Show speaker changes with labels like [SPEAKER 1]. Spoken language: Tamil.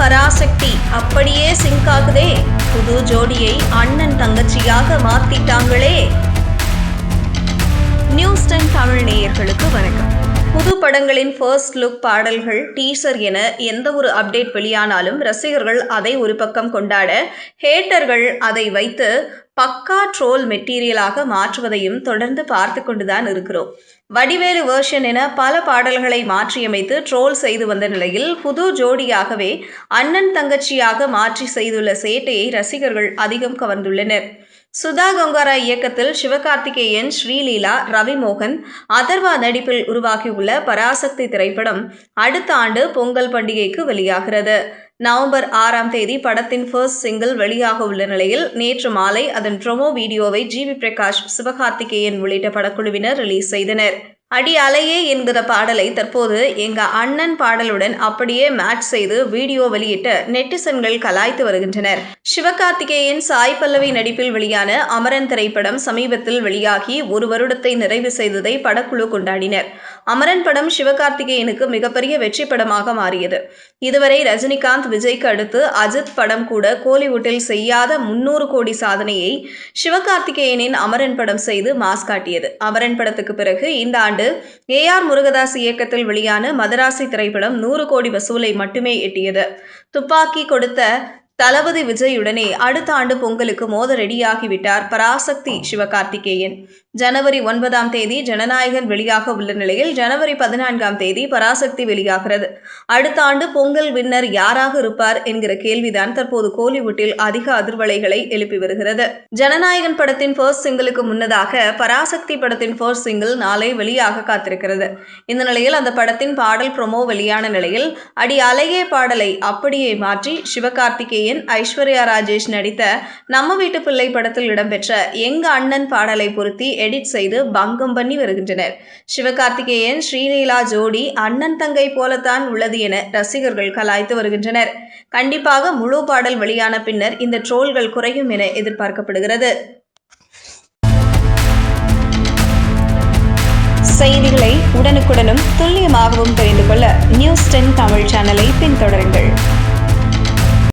[SPEAKER 1] பராசக்தி. அப்படியே சிங்க் ஆகுதே. புது ஜோடியை அண்ணன் தங்கச்சியாக மாத்திட்டாங்களே. நியூஸ் டைம் தமிழ் நேயர்களுக்கு வணக்கம். புது படங்களின் ஃபர்ஸ்ட் லுக் பாடல்கள் டீசர் என எந்த ஒரு அப்டேட் வெளியானாலும் ரசிகர்கள் அதை ஒரு பக்கம் கொண்டாட ஹேட்டர்கள் அதை வைத்து பக்கா ட்ரோல் மெட்டீரியலாக மாற்றுவதையும் தொடர்ந்து பார்த்து கொண்டுதான் இருக்கிறோம். வடிவேலு வேர்ஷன் என பல பாடல்களை மாற்றியமைத்து ட்ரோல் செய்து வந்த நிலையில் புது ஜோடியாகவே அண்ணன் தங்கச்சியாக மாற்றி செய்துள்ள சேட்டையை ரசிகர்கள் அதிகம் கவர்ந்துள்ளனர். சுதா கங்காரா இயக்கத்தில் சிவகார்த்திகேயன் ஸ்ரீலீலா ரவிமோகன் அதர்வா நடிப்பில் உருவாகியுள்ள பராசக்தி திரைப்படம் அடுத்த ஆண்டு பொங்கல் பண்டிகைக்கு வெளியாகிறது. நவம்பர் ஆறாம் தேதி படத்தின் ஃபர்ஸ்ட் சிங்கிள் வெளியாக உள்ள நிலையில் நேற்று மாலை அதன் ப்ரொமோ வீடியோவை ஜிவி பிரகாஷ் சிவகார்த்திகேயன் உள்ளிட்ட படக்குழுவினர் ரிலீஸ் செய்தனர். அடி அலையே என்கிற பாடலை தற்போது எங்க அண்ணன் பாடலுடன் அப்படியே மேட்ச் செய்து வீடியோ வெளியிட்டு நெட்டிசன்கள் கலாய்த்து வருகின்றனர். சிவகார்த்திகேயன் சாய் பல்லவி நடிப்பில் வெளியான அமரன் திரைப்படம் சமீபத்தில் வெளியாகி ஒரு வருடத்தை நிறைவு செய்ததை படக்குழு கொண்டாடினர். அமரன் படம் சிவகார்த்திகேயனுக்கு மிகப்பெரிய வெற்றி படமாக மாறியது. இதுவரை ரஜினிகாந்த் விஜய்க்கு அடுத்து அஜித் படம் கூட கோலிவுட்டில் செய்யாத முன்னூறு கோடி சாதனையை சிவகார்த்திகேயனின் அமரன் படம் செய்து மாஸ் காட்டியது. அமரன் படத்துக்கு பிறகு இந்த ஆண்டு ஏ ஆர் முருகதாஸ் இயக்கத்தில் வெளியான மதராசி திரைப்படம் நூறு கோடி வசூலை மட்டுமே எட்டியது. துப்பாக்கி கொடுத்த தளபதி விஜயுடனே அடுத்த ஆண்டு பொங்கலுக்கு மோத ரெடியாகிவிட்டார் பராசக்தி சிவகார்த்திகேயன். ஜனவரி ஒன்பதாம் தேதி ஜனநாயகன் வெளியாக உள்ள நிலையில் ஜனவரி பதினான்காம் தேதி பராசக்தி வெளியாகிறது. அடுத்த ஆண்டு பொங்கல் வின்னர் யாராக இருப்பார் என்கிற கேள்விதான் தற்போது கோலிவுட்டில் அதிக அதிர்வலைகளை எழுப்பி வருகிறது. ஜனநாயகன் படத்தின் ஃபர்ஸ்ட் சிங்கிளுக்கு முன்னதாக பராசக்தி படத்தின் ஃபர்ஸ்ட் சிங்கிள் நாளை வெளியாக காத்திருக்கிறது. இந்த நிலையில் அந்த படத்தின் பாடல் ப்ரொமோ வெளியான நிலையில் அடி அலையே பாடலை அப்படியே மாற்றி சிவகார்த்திகேயன் ஐஸ்வர்யா ராஜேஷ் நடித்த நம்ம வீட்டு பிள்ளை படத்தில் இடம்பெற்ற எங்க அண்ணன் பாடலை பொருத்தி எடிட் செய்து பங்கம் பண்ணி வருகின்றனர். சிவகார்த்திகேயன் ஸ்ரீலீலா ஜோடி அண்ணன் தங்கை போலத்தான் உள்ளது என ரசிகர்கள் கலாய்த்து வருகின்றனர். கண்டிப்பாக முழு பாடல் வெளியான பின்னர் இந்த ட்ரோல்கள் குறையும் என எதிர்பார்க்கப்படுகிறது. செய்திகளை உடனுக்குடனும் துல்லியமாகவும் தெரிந்து கொள்ள நியூஸ் டென் தமிழ் சேனலை பின்தொடருங்கள்.